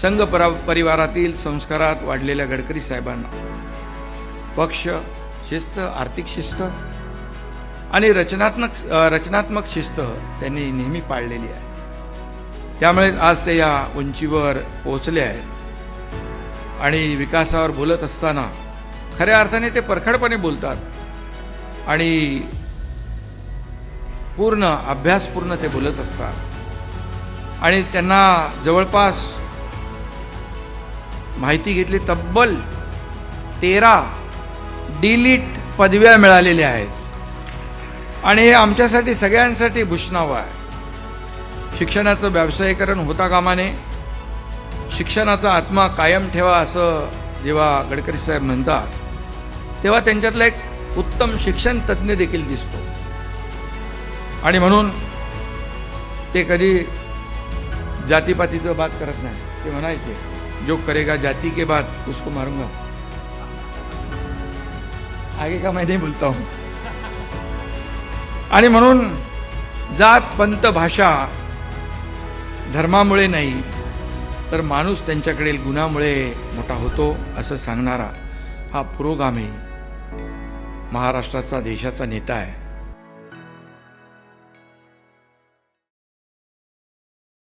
संघ परा परिवारातील संस्कारात वाढलेल्या गडकरी साहेबांना. पक्ष शिस्त आर्थिक शिस्त आणि रचनात्मक रचनात्मक शिस्त त्यांनी नेहमी पाळलेली आहे. त्यामुळे आज ते या उंचीवर पोहोचले आहेत. आणि विकासावर बोलत असताना खऱ्या अर्थाने ते परखडपणे बोलतात. आणि पूर्ण अभ्यासपूर्ण ते बोलत असतात. आणि त्यांना जवळपास माहिती घेतली तब्बल तेरा डिलीट पदव्या मिळालेल्या आहेत. आणि हे आमच्यासाठी सगळ्यांसाठी भूषणावं आहे. शिक्षणाचं व्यावसायीकरण होता कामा नये शिक्षणाचा आत्मा कायम ठेवा असं जेव्हा गडकरी साहेब म्हणतात तेव्हा त्यांच्यातला एक उत्तम शिक्षण तज्ज्ञ देखील दिसतो. आणि म्हणून ते कधी जातीपातीचं बात करत नाही. ते म्हणायचे जो करेगा जाती के बाद उसको मारूंगा। आगे का मैं नहीं बोलता हूं। आणि म्हणून जात पंत भाषा धर्मामुळे नाही तर माणूस त्यांच्याकडील गुणामुळे मोठा होतो असं सांगणारा हा पुरोगामी महाराष्ट्राचा देशाचा नेता आहे.